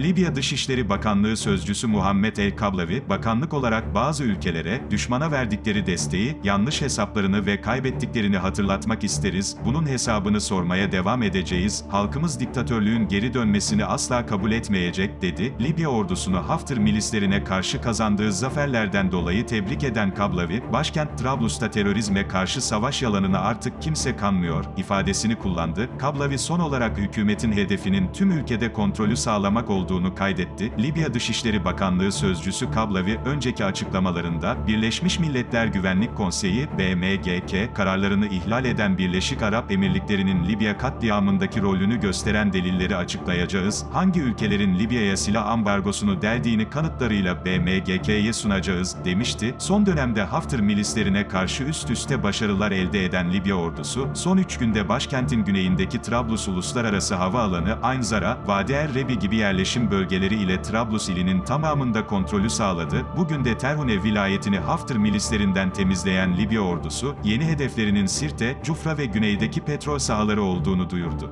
Libya Dışişleri Bakanlığı Sözcüsü Muhammed El Kablavi, bakanlık olarak bazı ülkelere, düşmana verdikleri desteği, yanlış hesaplarını ve kaybettiklerini hatırlatmak isteriz, bunun hesabını sormaya devam edeceğiz, halkımız diktatörlüğün geri dönmesini asla kabul etmeyecek, dedi. Libya ordusunu Hafter milislerine karşı kazandığı zaferlerden dolayı tebrik eden Kablavi, başkent Trablus'ta terörizme karşı savaş yalanına artık kimse kanmıyor, ifadesini kullandı. Kablavi son olarak hükümetin hedefinin tüm ülkede kontrolü sağlamak olduğunu kaydetti. Libya Dışişleri Bakanlığı Sözcüsü Kablavi, önceki açıklamalarında, Birleşmiş Milletler Güvenlik Konseyi, BMGK, kararlarını ihlal eden Birleşik Arap Emirlikleri'nin Libya katliamındaki rolünü gösteren delilleri açıklayacağız, hangi ülkelerin Libya'ya silah ambargosunu deldiğini kanıtlarıyla BMGK'ye sunacağız, demişti. Son dönemde Hafter milislerine karşı üst üste başarılar elde eden Libya ordusu, son 3 günde başkentin güneyindeki Trablus Uluslararası Havaalanı, Ain Zara, Vadi Er Rebi gibi yerleşim bölgeleri ile Trablus ilinin tamamında kontrolü sağladı. Bugün de Terhune vilayetini Hafter milislerinden temizleyen Libya ordusu, yeni hedeflerinin Sirte, Cufra ve güneydeki petrol sahaları olduğunu duyurdu.